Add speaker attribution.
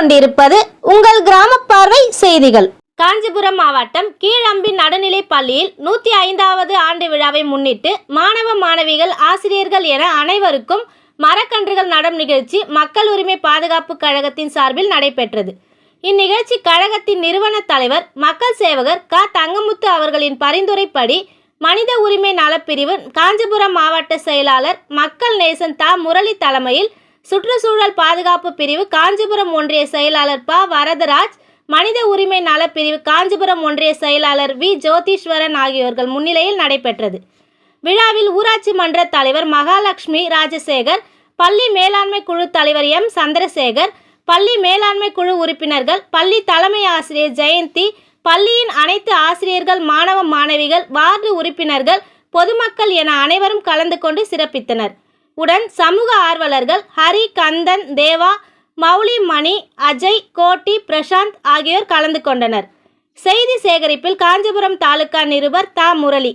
Speaker 1: கொண்டிருப்பது உங்கள் கிராம பார்வை செய்திகள். காஞ்சிபுரம் மாவட்டம் கீழம்பி நடுநிலை பள்ளியில் நூற்றி ஐந்தாவது ஆண்டு விழாவை முன்னிட்டு மாணவ மாணவிகள் ஆசிரியர்கள் என அனைவருக்கும் மரக்கன்றுகள் நடும் நிகழ்ச்சி மக்கள் உரிமை பாதுகாப்பு கழகத்தின் சார்பில் நடைபெற்றது. இந்நிகழ்ச்சி கழகத்தின் நிறுவன தலைவர் மக்கள் சேவகர் க. தங்கமுத்து அவர்களின் பரிந்துரைப்படி மனித உரிமை நலப்பிரிவு காஞ்சிபுரம் மாவட்ட செயலாளர் மக்கள் நேசன் தா. முரளி தலைமையில் சுற்றுச்சூழல் பாதுகாப்பு பிரிவு காஞ்சிபுரம் ஒன்றிய செயலாளர் ப. வரதராஜ் மனித உரிமை நலப்பிரிவு காஞ்சிபுரம் ஒன்றிய செயலாளர் வி. ஜோதீஸ்வரன் ஆகியோர்கள் முன்னிலையில் நடைபெற்றது. விழாவில் ஊராட்சி மன்ற தலைவர் மகாலட்சுமி ராஜசேகர் பள்ளி மேலாண்மை குழு தலைவர் எம். சந்திரசேகர் பள்ளி மேலாண்மை குழு உறுப்பினர்கள் பள்ளி தலைமை ஆசிரியர் ஜெயந்தி பள்ளியின் அனைத்து ஆசிரியர்கள் மாணவ மாணவிகள் வார்டு உறுப்பினர்கள் பொதுமக்கள் என அனைவரும் கலந்து கொண்டு சிறப்பித்தனர். உடன் சமூக ஆர்வலர்கள் ஹரி கந்தன் தேவா மௌலி மணி அஜய் கோட்டி பிரசாந்த் ஆகியோர் கலந்து கொண்டனர். செய்தி சேகரிப்பில் காஞ்சிபுரம் தாலுகா நிருபர் தா. முரளி.